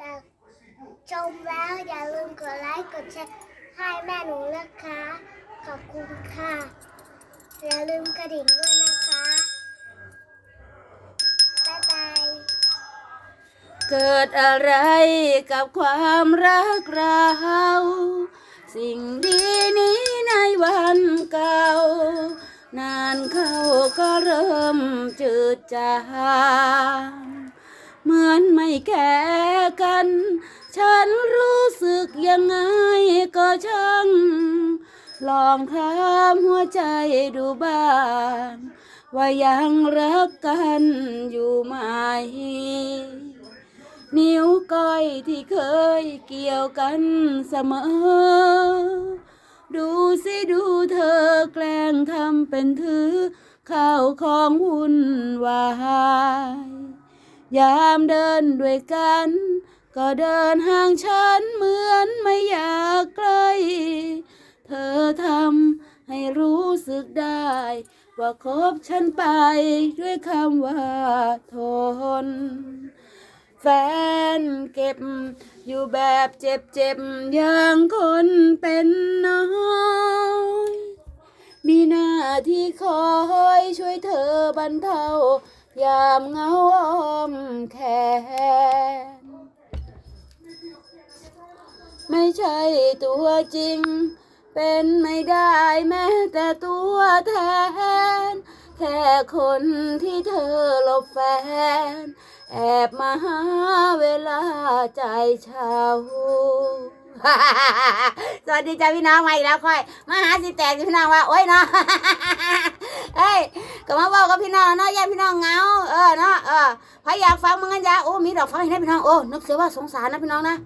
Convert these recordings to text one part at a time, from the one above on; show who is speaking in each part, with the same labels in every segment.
Speaker 1: อยาชมแล้วอย่าลืมกดไลค์กดแชร์ให้แม่หนูนะคะ ขอบคุณค่ะ อย่าลืมกระดิ่งด้วยนะคะ บ๊ายบาย
Speaker 2: เกิดอะไรกับความรักเรา สิ่งดีนี้ในวันเก่า นานเข้าก็เริ่มจืดจาง มือนไม่แก่กัน ฉันรู้สึกยังไงก็ช่าง ลองถามหัวใจดูบ้าง ว่ายังรักกันอยู่ไหม นิ้วก้อยที่เคยเกี่ยวกันเสมอ ดูสิดูเธอแกล้งทำเป็นถือข้าวของวุ่นวาย ยามเดินด้วยกัน ก็เดินห่างฉันเหมือนไม่อยากใกล้เธอทำให้รู้สึกได้ ว่าคบฉันไปด้วยคำว่าทน แฟนเก็บ อยู่แบบเจ็บๆอย่างคนเป็นน้อยมีหน้าที่คอยช่วยเธอบรรเทา ยามเงาอมแขนไม่ใช่ตัวจริง เป็นไม่ได้แม้แต่ตัวแทน แค่คนที่เธอหลบแฟน แอบมาหาเวลาใจเช่าสวัสดีจ้าพี่น้องมาอีกแล้วค่อย มาหาสิแตกพี่น้องว่า โอ๊ยเนาะ ก็มาบอกกับพี่น้องเนาะญาติพี่น้องเงาเออเนาะเออใครอยากฟังมึงกันจ้าโอ้มีดอกฟังให้พี่น้องโอ้นึกเสียว่าสงสารนะพี่น้องนะ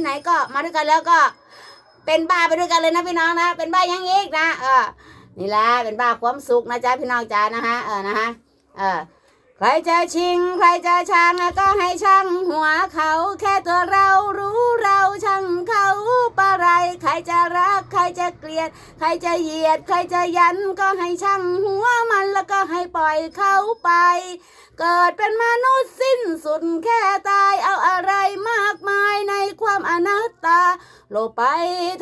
Speaker 2: ไหนๆก็มาด้วยกันแล้วก็ เป็นบ้าไปด้วยกันเลยนะพี่น้องนะเป็นบ้ายังอีกนะเออนี่แหละเป็นบ้าความสุขนะจ๊ะพี่น้องจ๊ะนะฮะเออนะฮะเออ ใครจะชิง ใครจะชังก็ให้ช่างหัวเขา แค่ตัวเรารู้เราช่างเขาปะไร ใครจะรัก ใครจะเกลียด ใครจะเหยียด ใครจะยันก็ให้ช่างหัวมันแล้วก็ให้ปล่อยเขาไป เกิดเป็นมนุษย์สิ้นสุดแค่ตายเอาอะไรมากมายในความอนัตตา โลไป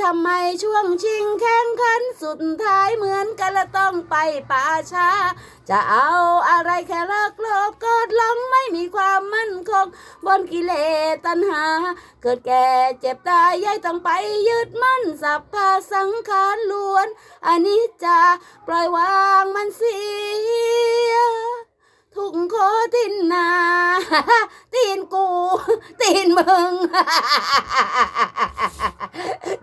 Speaker 2: ทำไมช่วงชิงแข่งขันสุดท้ายเหมือนกันและต้องไปป่าช้า จะเอาอะไรแค่รักโลภกดหลงไม่มีความมั่นคง บนกิเลสตัณหา เกิดแก่เจ็บตายย่ายต้องไปยึดมั่นสัพพะสังขารล้วนอันิจจาปล่อยวางมันเสีย ทุกโคตินนา ตีนกู ตีนมึง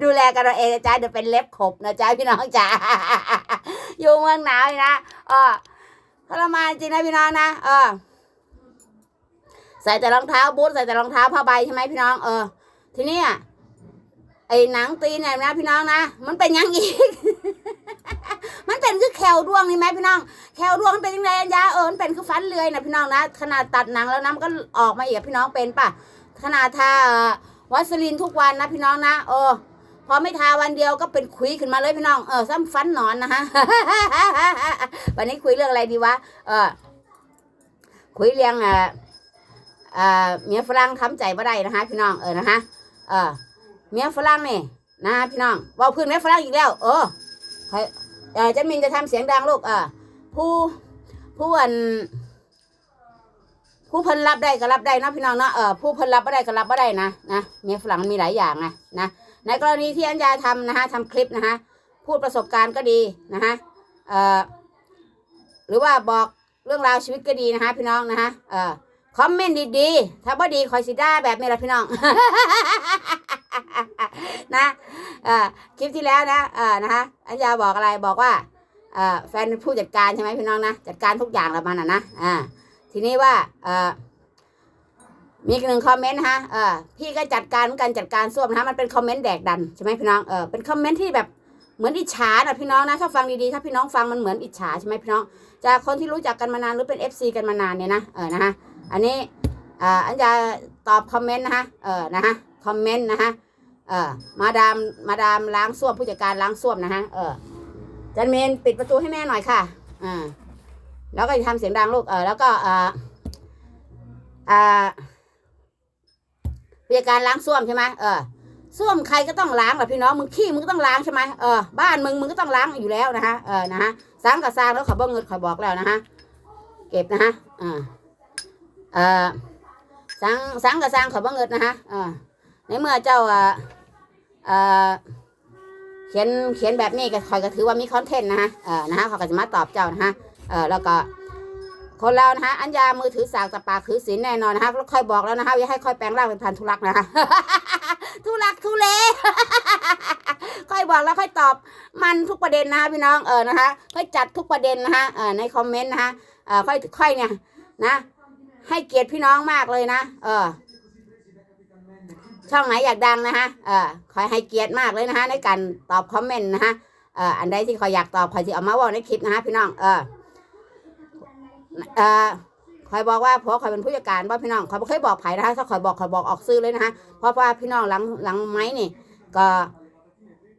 Speaker 2: ดูแลกันเราเองนะจ๊ะเดี๋ยวเป็นเล็บขบนะจ๊ะพี่น้องจ๋าอยู่เมืองหนาวนี่นะเออทรมานจริงนะพี่น้องนะเออใส่แต่รองเท้าบูทใส่แต่รองเท้าผ้าใบใช่ไหมพี่น้องเออ ทีนี้อะไอ้หนังตีนเนี่ยนะพี่น้องนะมันเป็นยังอีก เป็นคือแควดวงนี่ไหมพี่น้อง แควดวงมันเป็นยังไงอันยาเออมันเป็นคือฟันเลื่อยนะพี่น้องนะขนาดตัดหนังแล้วนะมันก็ออกมาอีกพี่น้องเป็นป่ะขนาดทาวัสลินทุกวันนะพี่น้องนะเออพอไม่ทาวันเดียวก็เป็นคุยขึ้นมาเลยพี่น้องเออซ้ำฟันนอนนะฮะวันนี้คุยเรื่องอะไรดีวะเออคุยเรื่องอ่าอ่าเมียฝรั่งทำใจบ่ได้นะฮะพี่น้องเออนะฮะเออเมียฝรั่งนี่นะพี่น้องว่าพื้นเมียฝรั่งอีกแล้ว เออใเออจันมินจะทำเสียงดังลูกเออผู้ผู้อันผู้เพิ่นรับได้ก็รับได้นะพี่น้องเนาะเออผู้เพิ่นรับไม่ได้ก็รับไม่ได้นะนะเมียฝรั่งมันมีหลายอย่างนะนะในกรณีที่อัญญาทำนะฮะทำคลิปนะฮะพูดประสบการณ์ก็ดีนะฮะเอ่อหรือว่าบอกเรื่องราวชีวิตก็ดีนะฮะพี่น้องนะฮะเออคอมเมนต์ดีๆถ้าบ่ดีคอยสิด้าแบบนี้ละพี่น้อง นะคลิปที่แล้วนะเออนะฮะอัญญาบอกอะไรบอกว่าเอแฟนผู้จัดการใช่ไหมพี่น้องนะจัดการทุกอย่างละมันอะนะอ่าทีนี้ว่าเออมีหนึ่งคอมเมนต์นะฮะเออพี่ก็จัดการเหมือนกันจัดการส้วมนะมันเป็นคอมเมนต์แดกดันใช่ไหมพี่น้องเออเป็นคอมเมนต์ที่แบบเหมือนอิจฉานะพี่น้องนะถ้าฟังดีๆถ้าพี่น้องฟังมันเหมือนอิจฉาใช่ไหมพี่น้องจากคนที่รู้จักกันมานานหรือเป็น FC กันมานานเนี่ยนะเออนะฮะอันนี้อ่าอันจะตอบคอมเมนต์นะฮะเออนะฮะ คอมเมนต์นะฮะเออมาดามมาดามล้างส้วมผู้จัดการล้างส้วมนะฮะเออจันเมนปิดประตูให้แม่หน่อยค่ะอ่าแล้วก็จะทำเสียงดังลูกเออแล้วก็เอออ่าผู้จัดการล้างส้วมใช่ไหมเออส้วมใครก็ต้องล้างแหละพี่น้องมึงขี้มึงก็ต้องล้างใช่ไหมเออบ้านมึงมึงก็ต้องล้างอยู่แล้วนะฮะเออนะฮะสร้างกับสร้างแล้วขาบอกเงินขาบอกแล้วนะฮะเก็บนะฮะอ่าเออสร้างสร้างกับสร้างขาบอกเงินนะฮะเออ ในเมื่อเจ้าอ่าเขียนเขียนแบบนี้ก็คอยก็ถือว่ามีคอนเทนต์นะฮะเออนะฮะเขาก็จะมาตอบเจ้านะฮะเออแล้วก็คนเรานะฮะอัญญามือถือสากตะปากถือศีลแน่นอนนะฮะแล้วค่อยบอกแล้วนะฮะอย่าให้ค่อยแปลงร่างเป็นพันธุรักษ์นะฮะทุลักทุเลค่อยบอกแล้วค่อยตอบมันทุกประเด็นนะฮะพี่น้องเออนะคะค่อยจัดทุกประเด็นนะฮะเออในคอมเมนต์นะฮะเออค่อยค่อยเนี่ยนะ ให้เกียรติพี่น้องมากเลยนะ เออ ช่องไหนอยากดังนะฮะเอ่อคอยให้เกียรติมากเลยนะฮะในการตอบคอมเมนต์นะฮะเอ่ออันใดที่คอยอยากตอบคอยจะเอามาว่าในคลิปนะฮะพี่น้องเออเอ่อคอยบอกว่าเพราะคอยเป็นผู้จัดการว่าพี่น้องคอยบ่เคยบอกไผ่นะคะถ้าคอยบอกคอยบอกออกซื้อเลยนะคะเพราะว่าพี่น้องหลังหลังไม้นี่ ก็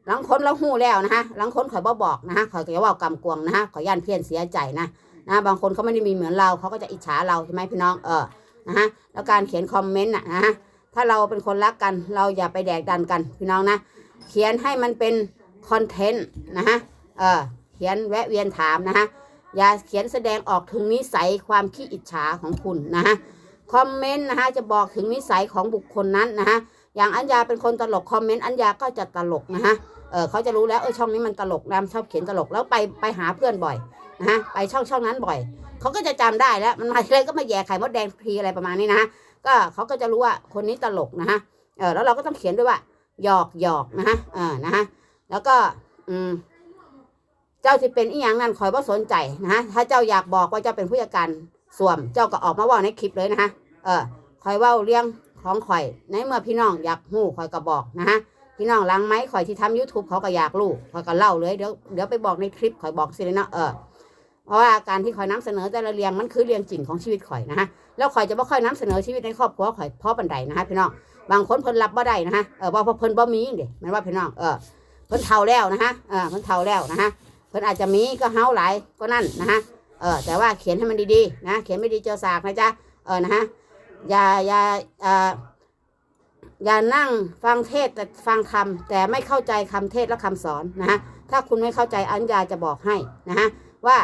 Speaker 2: หลังค้นแล้วหู้แล้วนะคะหลังค้นคอยบ่บอกนะคะคอยจะว่ากำกวงนะคะขอย่านเพี้ยนเสียใจนะนะบางคนเขาไม่ได้มีเหมือนเราเขาก็จะอิจฉาเราใช่ไหมพี่น้องเออนะฮะแล้วการเขียนคอมเมนต์น่ะนะฮะ ถ้าเราเป็นคนรักกัน เราอย่าไปแดกดันกันพี่น้องนะ เขียนให้มันเป็นคอนเทนต์นะฮะ เออ เขียนแวะเวียนถามนะฮะ อย่าเขียนแสดงออกถึงนิสัยความขี้อิจฉาของคุณนะฮะ คอมเมนต์นะฮะจะบอกถึงนิสัยของบุคคลนั้นนะฮะ อย่างอัญญาเป็นคนตลกคอมเมนต์อัญญาก็จะตลกนะฮะ เออเขาจะรู้แล้วเออช่องนี้มันตลกนามชอบเขียนตลกแล้วไปไปหาเพื่อนบ่อยนะฮะ ไปช่องช่องนั้นบ่อย เขาก็จะจำได้แล้วมันมาทีไรก็มาแย่ไข่มดแดงทีอะไรประมาณนี้นะฮะ ก็เขาก็จะรู้ว่าคนนี้ตลกนะฮะเออแล้วเราก็ต้องเขียนด้วยว่า หยอกหยอกนะฮะเออนะฮะแล้วก็อืมเจ้าที่เป็นอีหยังนั่นคอยว่าสนใจนะฮะถ้าเจ้าอยากบอกว่าเจ้าเป็นผู้จัดการสวม เจ้าก็ออกมาว่าในคลิปเลยนะฮะเออคอยว่าเรื่องของข่อยในเมื่อพี่น้องอยากหู้คอยก็บอกนะฮะพี่น้องล้างไหมข่อยที่ทำ YouTube เขาก็อยากรู้ข่อยก็เล่าเลยเดี๋ยวเดี๋ยวไปบอกในคลิปข่อยบอกสิเลยเนาะเออ ราะว่าการที่ข่อยนำเสนอแต่ละเรียงมันคือเรียงจริงของชีวิตข่อยนะฮะแล้วข่อยจะไม่ค่อยนำเสนอชีวิตในครอบครัวข่อยเพราะบันไดนะฮะพี่น้องบางคนเพิ่นรับบ่ได้นะฮะเออว่าเพราะเพิ่นบ่มีเด้มันว่าพี่น้องเออเพิ่นเฒ่าแล้วนะฮะเออเพิ่นเฒ่าแล้วนะฮะเพิ่นอาจจะมีก็เฮาหลายก็นั่นนะฮะเออแต่ว่าเขียนให้มันดีๆนะเขียนไม่ดีเจอสากนะจ๊ะเออนะฮะอย่าอย่าเอออย่านั่งฟังเทศแต่ฟังธรรมแต่ไม่เข้าใจคำเทศและคำสอนนะฮะถ้าคุณไม่เข้าใจอัญญาจะบอกให้นะฮะว่า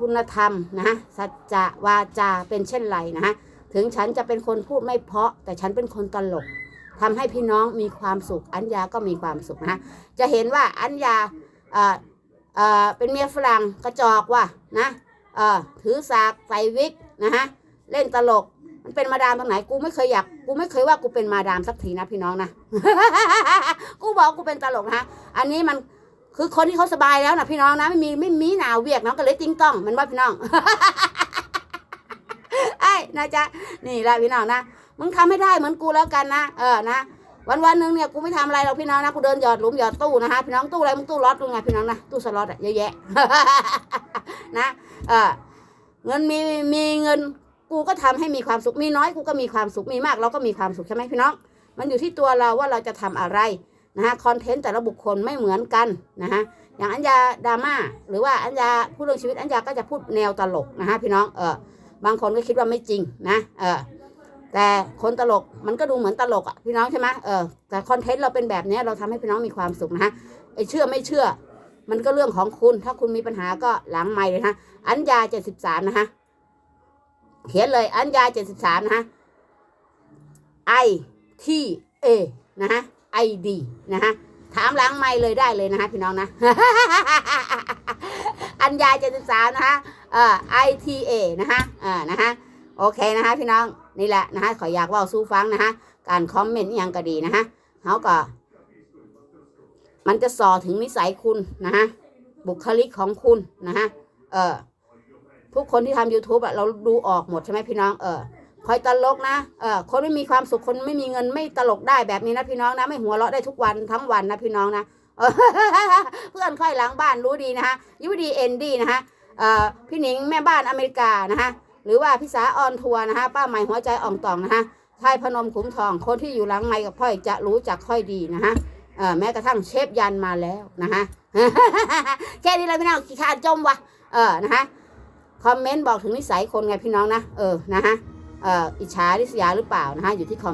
Speaker 2: คุณธรรมนะสัจจะวาจาเป็นเช่นไรนะถึงฉันจะเป็นคนพูดไม่เพาะ แต่ฉันเป็นคนตลกทำให้พี่น้องมีความสุข อัญญาก็มีความสุขนะจะเห็นว่าอัญญาเอ่อเอ่อเป็นเมียฝรั่งกระจอกว่ะนะเออถือสากใส่วิกนะฮะเล่นตลกมันเป็นมาดามตรงไหนกูไม่เคยอยากกูไม่เคยว่ากูเป็นมาดามสักทีนะพี่น้องนะกูบอกกูเป็นตลกนะอันนี้มัน คือคนที่เขาสบายแล้วนะพี่น้องนะไม่มีไม่มีหนาวเวียกน้องก็เลยติ้งต้อง มันว่าพี่น้องไอ้นะจ๊ะนี่แหละพี่น้องนะมึงทำให้ได้เหมือนกูแล้วกันนะเออนะวันวันหนึ่งเนี่ยกูไม่ทำอะไรหรอกพี่น้องนะกูเดินหยอดหลุมหยอดตู้นะฮะพี่น้องตู้อะไรมึงตู้ล็อตดูไงพี่น้องนะตู้สล็อตอะเยอะแยะนะเออเงินมีมีเงินกูก็ทำให้มีความสุขมีน้อยกูก็มีความสุขมีมากเราก็มีความสุขใช่ไหมพี่น้อง มันอยู่ที่ตัวเราว่าเราจะทำอะไร นะฮะคอนเทนต์แต่ละบุคคลไม่เหมือนกันนะฮะอย่างอัญญาดราม่าหรือว่าอัญญาพูดเรื่องชีวิตอัญญาก็จะพูดแนวตลกนะฮะพี่น้องเออบางคนก็คิดว่าไม่จริงนะเออแต่คนตลกมันก็ดูเหมือนตลกอะพี่น้องใช่ไหมเออแต่คอนเทนต์เราเป็นแบบนี้เราทำให้พี่น้องมีความสุขนะฮะไอเชื่อไม่เชื่อ มันก็เรื่องของคุณ ถ้าคุณมีปัญหาก็หลังไม่เลยนะอัญญาเจ็ดสิบสามนะฮะเขียนเลยอัญญาเจ็ดสิบสามนะฮะ I T A นะฮะ I D นะฮะถามหล้างไม่เลยได้เลยนะฮะพี่น้องนะ อัญญาเจ็ดสิบสามนะฮะเอ่อ I T A นะฮะอ่านะฮะโอเคนะฮะพี่น้องนี่แหละนะฮะขออยากว่าสู้ฟังนะฮะการคอมเมนต์ยังก็ดีนะฮะเขาก็ มันจะส่อถึงนิสัยคุณนะฮะบุคลิกของคุณนะฮะเออทุกคนที่ทำ YouTube อะเราดูออกหมดใช่ไหมพี่น้องเออ คอยตลกนะเออคนไม่มีความสุขคนไม่มีเงินไม่ตลกได้แบบนี้นะพี่น้องนะ ไม่หัวเราะได้ทุกวันทั้งวันนะพี่น้องนะเพื่อนค่อยหลังบ้านรู้ดีนะฮะยูดีเอ็นดีนะฮะเอ่อพี่หนิงแม่บ้านอเมริกานะฮะหรือว่าพี่สาออนทัวร์นะฮะป้าใหม่หัวใจอ่องตองนะฮะชายพนมขุมทองคนที่อยู่หลังไมค์กับพ่อยจะรู้จักค่อยดีนะฮะเออแม้กระทั่งเชฟยันมาแล้วนะฮะแค่นี้เลยพี่น้องขี้ขาดจมวะเออนะฮะคอมเมนต์บอกถึงนิสัยคนไงพี่น้องนะเออนะฮะ อิจฉาริษยาหรือเปล่านะฮะอยู่ที่คอม